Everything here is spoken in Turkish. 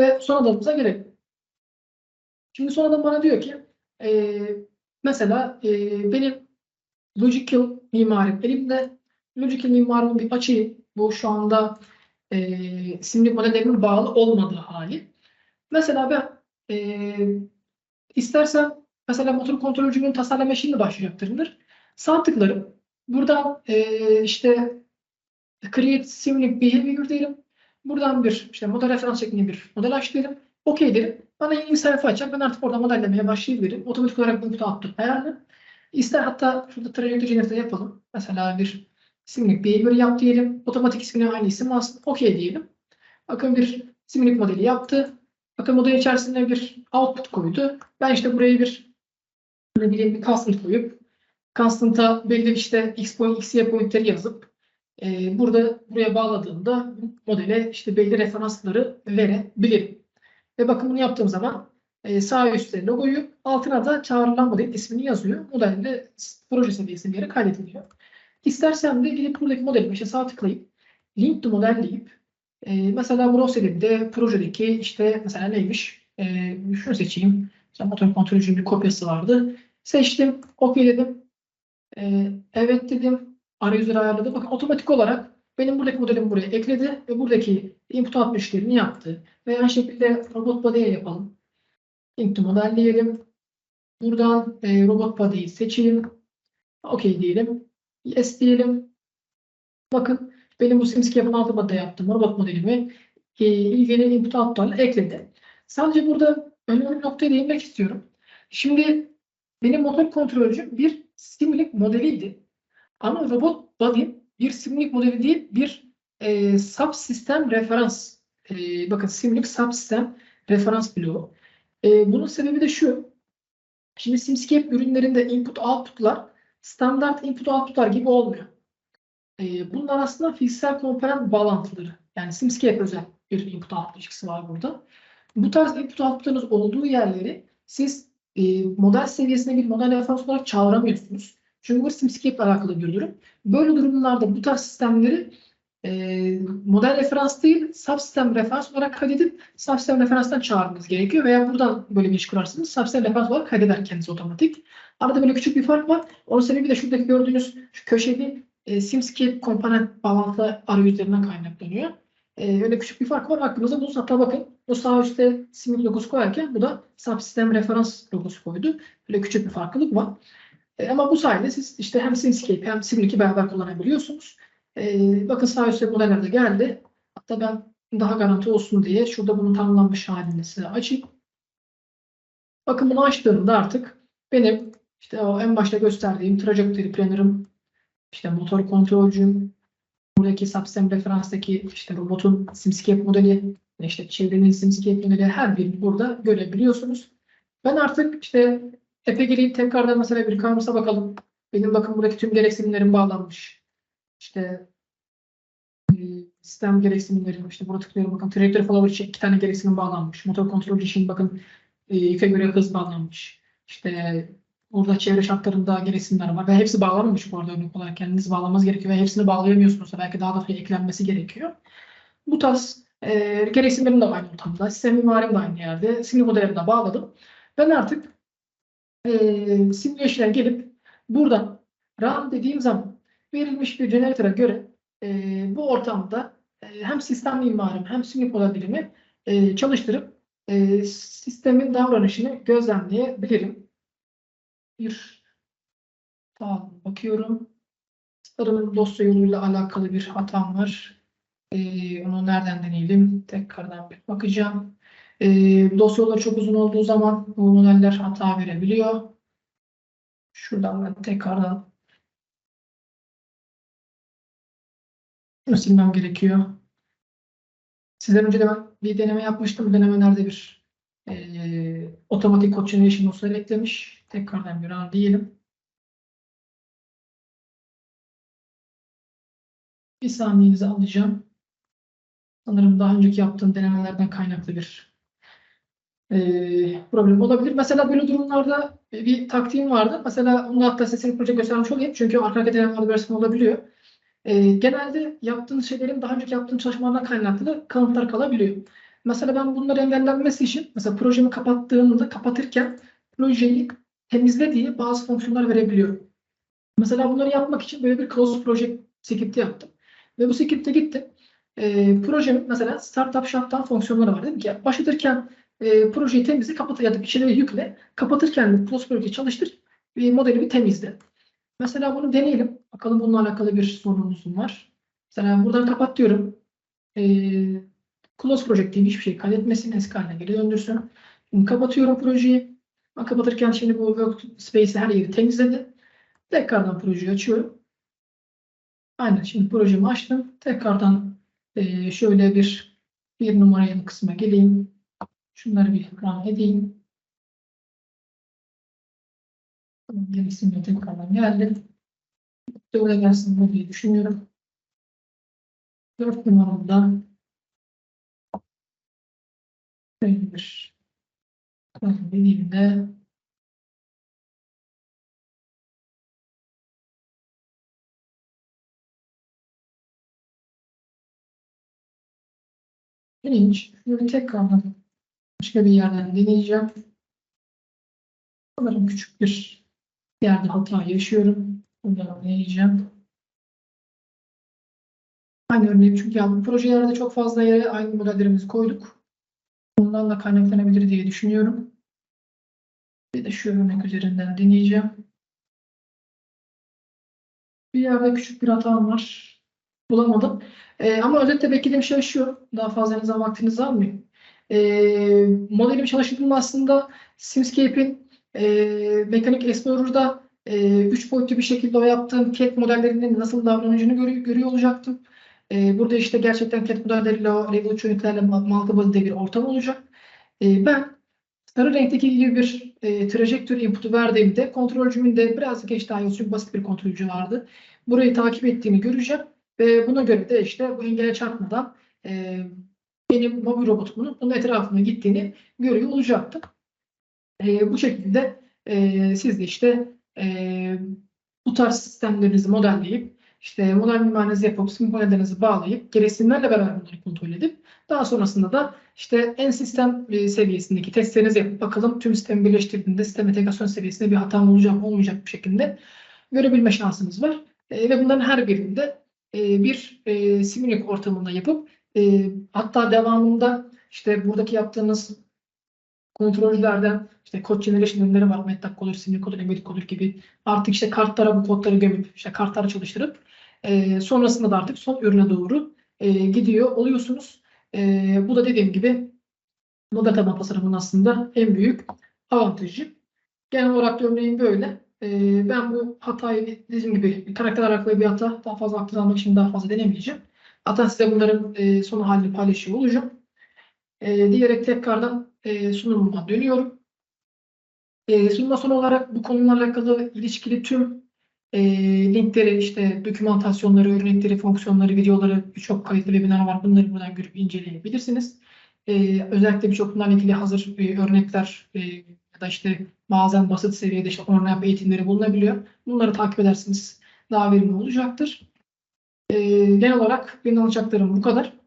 Ve son adımımıza gelelim. Şimdi son adım bana diyor ki e, mesela e, benim logical mimarim elimde. Logical mimarımı bir açayım. Bu şu anda e, simlik modellerimin bağlı olmadığı hali. Mesela ben e, istersem mesela motor kontrolcümün tasarlama şimdi başlayacaktırdır. Sağ tıklarım. Buradan e, işte create simulink behavior diyelim. Buradan bir işte model referans şeklinde bir model aç derim. OK derim. Bana yeni bir sayfa açacak. Ben artık orada modellemeye başlayabilirim. Otomatik olarak input output ayarlı. İster hatta şurada trajectory generator yapalım. Mesela bir simlik behavior yap diyelim. Otomatik ismine aynı isim alsın. OK diyelim. Bakın bir simlik modeli yaptı. Bakın model içerisinde bir output koydu. Ben işte buraya bir ne bileyim bir constant koyup constant'a belli işte x point, x, y pointleri yazıp e, burada buraya bağladığımda modele işte belli referansları verebilirim. Ve bakın bunu yaptığım zaman e, sağ üstte logoyu altına da çağrılan model ismini yazıyor. Modelde proje seviyesinde bir kaydediliyor. İstersem de gidip buradaki modeli işte sağ tıklayıp link to model deyip e, mesela bu Rose'de projedeki işte mesela neymiş? E, şunu seçeyim. Mesela motor kontrolcünün bir kopyası vardı. Seçtim. OK dedim. E, evet dedim. Arayüzleri ayarladım. Bakın otomatik olarak benim buradaki modelimi buraya ekledi ve buradaki input output işlerini yaptı. Ve aynı şekilde robot body'ye yapalım. Link to model diyelim. Buradan e, robot body'yi seçelim. OK diyelim. Yes diyelim. Bakın benim bu SimScape'ın altı modda yaptığım robot modelimi e, ilgili input output'larla ekledi. Sadece burada önemli bir noktaya değinmek istiyorum. Şimdi benim motor kontrolcüm bir Simulink modeliydi. Ama robot body bir Simulink modeli değil, bir e, subsistem referans. E, bakın Simulink subsistem referans bloğu. E, bunun sebebi de şu. Şimdi Simscape ürünlerinde input output'lar standart input output'lar gibi olmuyor. E, bunlar aslında fiziksel komponent bağlantıları. Yani Simscape özel bir input output ilişkisi var burada. Bu tarz input output'larınız olduğu yerleri siz e, model seviyesine bir model referans olarak çağıramıyorsunuz. Çünkü bu Simscape ile alakalı bir durum. Böyle durumlarda bu tarz sistemleri e, model referans değil, subsistem referans olarak kaydedip subsistem referanstan çağırmanız gerekiyor veya buradan böyle bir iş kurarsınız. Subsistem referans olarak kaydeder kendisi otomatik. Arada böyle küçük bir fark var. Onun sebebi de şuradaki gördüğünüz şu köşeli e, Simscape komponent bağlantı arayüzlerinden kaynaklanıyor. E, öyle küçük bir fark var. Aklınıza bulunsun. Hatta bakın bu sağ üstte Simik logosu koyarken bu da subsistem referans logosu koydu. Böyle küçük bir farklılık var. E, ama bu sayede siz işte hem Simscape hem Simlik'i beraber kullanabiliyorsunuz. E, bakın sağ üstte modeller de geldi. Hatta ben daha garanti olsun diye şurada bunun tanımlanmış halini size açayım. Bakın bunu açtığımda artık benim işte o en başta gösterdiğim trajectory planner'ım, işte motor kontrolcüm, buradaki subsystem referanstaki işte robotun Simscape modeli, işte çevrenin Simscape modeli her birini burada görebiliyorsunuz. Ben artık işte epe gireyim tekrardan mesela bir kanvasa bakalım. Benim bakın buradaki tüm gereksinimlerim bağlanmış. İşte e, sistem gereksinimlerim işte burada tıklıyorum bakın trajectory follower için iki tane gereksinim bağlanmış. Motor kontrol için bakın e, göre hız bağlanmış. İşte Burada çevre şartlarında gereksinimler var ve hepsi bağlanmamış bu arada örnek olarak kendiniz bağlamanız gerekiyor ve hepsini bağlayamıyorsunuz. Belki daha da eklenmesi gerekiyor. Bu tarz e, gereksinimlerim de aynı ortamda. Sistem mimarim de aynı yerde. Sinir modelimi de bağladım. Ben artık e, simülasyona gelip buradan RAM dediğim zaman verilmiş bir generatöre göre e, bu ortamda e, hem sistem mimarım hem simülasyon modelimi e, çalıştırıp e, sistemin davranışını gözlemleyebilirim bir tamam, bakıyorum. Sanırım dosya yoluyla alakalı bir hatam var. Ee, onu nereden deneyelim? Tekrardan bir bakacağım. Ee, dosya yolları çok uzun olduğu zaman bu modeller hata verebiliyor. Şuradan ben tekrardan silmem gerekiyor. Sizden önce de ben bir deneme yapmıştım. Bu denemelerde bir e, otomatik code generation dosyaları eklemiş. Tekrardan bir an diyelim. Bir saniyenizi alacağım. Sanırım daha önceki yaptığım denemelerden kaynaklı bir e, problem olabilir. Mesela böyle durumlarda bir taktiğim vardı. Mesela onu hatta sesini proje göstermiş olayım. Çünkü arka arka denemeler versiyon olabiliyor. E, genelde yaptığınız şeylerin daha önceki yaptığım çalışmalardan kaynaklı kanıtlar kalabiliyor. Mesela ben bunları engellenmesi için mesela projemi kapattığımda kapatırken projeyi temizle diye bazı fonksiyonlar verebiliyorum. Mesela bunları yapmak için böyle bir close project script'i yaptım. Ve bu script'e gittim. E, projemin mesela startup shutdown fonksiyonları var. Dedim ki başlatırken e, projeyi temizle, kapat ya da bir yükle. Kapatırken de project'i çalıştır. Bir modeli bir temizle. Mesela bunu deneyelim. Bakalım bununla alakalı bir sorunumuz mu var. Mesela buradan kapat diyorum. E, close project diye hiçbir şey kaydetmesin. Eski haline geri döndürsün. Şimdi kapatıyorum projeyi. Ben kapatırken şimdi bu workspace'i her yeri temizledi. Tekrardan projeyi açıyorum. Aynen şimdi projemi açtım. Tekrardan e, şöyle bir bir numaraya kısma geleyim. Şunları bir run edeyim. Gerisini tekrardan geldi. Böyle gelsin bu diye düşünüyorum. 4 numaramda böyle bir run dediğimde Bilinç. Şunu tekrardan başka bir yerden deneyeceğim. Sanırım küçük bir yerde hata yaşıyorum. Bundan deneyeceğim. Aynı örneği çünkü ya bu projelerde çok fazla yere aynı modellerimizi koyduk. Bundan da kaynaklanabilir diye düşünüyorum. Bir de şu örnek üzerinden deneyeceğim. Bir yerde küçük bir hatam var. Bulamadım. Ee, ama özetle beklediğim şey şu. Daha fazla vaktinizi almayayım. Ee, modelim çalıştırdığımda aslında Simscape'in e, Mechanic Explorer'da e, üç boyutlu bir şekilde o yaptığım CAD modellerinin nasıl davranacağını görü- görüyor olacaktım. E, burada işte gerçekten CAD modelleriyle o Revit unitlerle multi bir ortam olacak. E, ben sarı renkteki gibi bir e, trajectory input'u verdiğimde kontrolcümün de birazcık geç daha çünkü basit bir kontrolcü vardı. Burayı takip ettiğini göreceğim. Ve buna göre de işte bu engele çarpmadan e, benim mobil robotumun bunun etrafına gittiğini görüyor olacaktım. E, bu şekilde e, siz de işte e, bu tarz sistemlerinizi modelleyip işte model mimarinizi yapıp sim bağlayıp gereksinimlerle beraber bunları kontrol edip daha sonrasında da işte en sistem e, seviyesindeki testlerinizi yapıp bakalım tüm sistemi birleştirdiğinde sistem entegrasyon seviyesinde bir hata olacak mı olmayacak bir şekilde görebilme şansınız var. E, ve bunların her birinde e, bir e, Simulink ortamında yapıp e, hatta devamında işte buradaki yaptığınız kontrolcülerden işte kod generation ürünleri var. MATLAB olur, Simulink olur, Embedded olur gibi. Artık işte kartlara bu kodları gömüp işte kartlara çalıştırıp e, sonrasında da artık son ürüne doğru e, gidiyor oluyorsunuz. E, bu da dediğim gibi model taban tasarımının aslında en büyük avantajı. Genel olarak da örneğin böyle. Ee, ben bu hatayı dediğim gibi karakter alakalı bir hata daha fazla vaktinizi almak için daha fazla denemeyeceğim. Hatta size bunların e, son halini paylaşıyor olacağım. E, diyerek tekrardan e, sunumuma dönüyorum. E, sunuma son olarak bu konuyla alakalı ilişkili tüm e, linkleri, işte dokümantasyonları, örnekleri, fonksiyonları, videoları, birçok kayıtlı webinar var. Bunları buradan görüp inceleyebilirsiniz. E, özellikle birçok bunlarla ilgili hazır e, örnekler e, ya da işte bazen basit seviyede işte örnek eğitimleri bulunabiliyor. Bunları takip edersiniz daha verimli olacaktır. Genel olarak benim alacaklarım bu kadar.